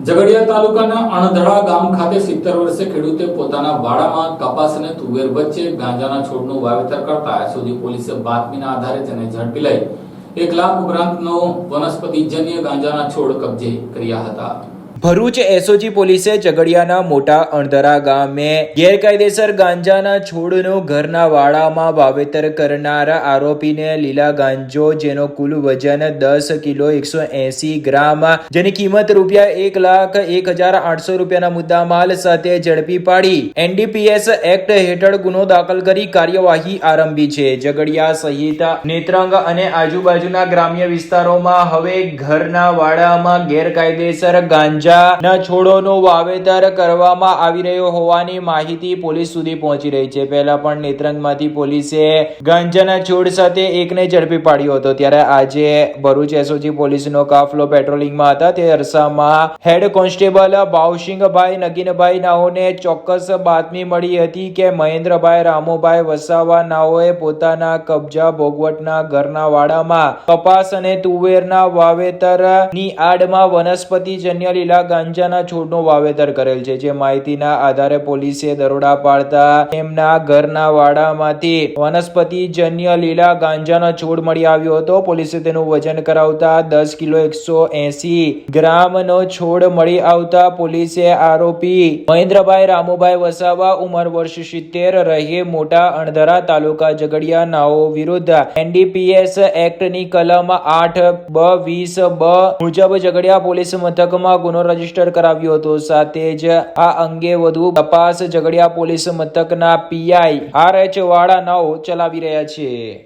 ઝઘડિયા તાલુકાના અણધડા ગામ ખાતે સિત્તેર વર્ષે ખેડૂતે પોતાના વાડામાં કપાસ અને તુવેર વચ્ચે ગાંજાના છોડનું વાવેતર કરતા સુધી પોલીસે બાતમીના આધારે તેને ઝડપી લઈ એક લાખ ઉપરાંતનો વનસ્પતિજન્ય ગાંજાના છોડ કબજે કર્યા હતા. ભરૂચ એસઓજી પોલીસે ઝઘડિયાના મોટા અણધરા ગામે ગેરકાયદેસર ગાંજાના છોડનો ઘરના વાડામાં વાવેતર કરનાર આરોપીને લીલા ગાંજો, જેનો કુલ વજન દસ કિલો એકસો એસી ગ્રામ, જેની કિંમત રૂપિયા એક લાખ એક હજાર આઠસો રૂપિયાના મુદ્દામાલ સાથે ઝડપી પાડી. એનડીપીએસ એક્ટ હેઠળ ગુનો દાખલ કરી કાર્યવાહી આરંભી છે. ઝઘડિયા સહિત નેત્રંગ અને આજુબાજુના ગ્રામ્ય વિસ્તારોમાં હવે ઘરના વાડામાં ગેરકાયદેસર ગાંજાના છોડોનું વાવેતર કરવામાં આવી રહ્યો હોવાની માહિતી પોલીસ સુધી પહોંચી રહી છે. પહેલા પણ નેત્રંગમાંથી પોલીસે ગાંજાના છોડ સાથે એકને ઝડપી પાડ્યો હતો. ત્યારે આજે ભરૂચ એસઓજી પોલીસનો કાફલો પેટ્રોલિંગમાં હતા. તે અરસામાં હેડ કોન્સ્ટેબલ ભાવસિંહભાઈ નગીનભાઈ નાઓને ચોક્કસ બાતમી મળી હતી કે મહેન્દ્રભાઈ, રામોભાઈ વસાવા નાઓએ પોતાના કબજા ભોગવટના ઘરના વાડામાં કપાસ અને તુવેરના વાવેતરની આડમાં વનસ્પતિજન્ય લીલા ગાંજાના છોડનું વાવેતર કરેલ છે, જે માહિતીના આધારે પોલીસે દરોડા પાડતા તેમના ઘરના વાડામાંથી વનસ્પતિજન્ય લીલા ગાંજાનો છોડ મળી આવ્યો હતો. પોલીસે તેનું વજન કરાવતા દસ કિલો એકસો એસી ગ્રામનો છોડ મળી આવતા પોલીસે આરોપી મહેન્દ્રભાઈ રામુભાઈ વસાવા ઉંમર વર્ષ સિત્તેર, રહે મોટા અણધરા તાલુકા ઝઘડિયા નાઓ વિરુદ્ધ એનડીપીએસ એક્ટની કલમ આઠ બ વીસ બ મુજબ ઝઘડિયા પોલીસ મથકમાં ગુનો રજિસ્ટર કરાવ્યો હતો. સાથે જ આ અંગે વધુ તપાસ ઝઘડિયા પોલીસ મથકના પીઆઈ આર એચ વાળા નાઓ ચલાવી રહ્યા છે.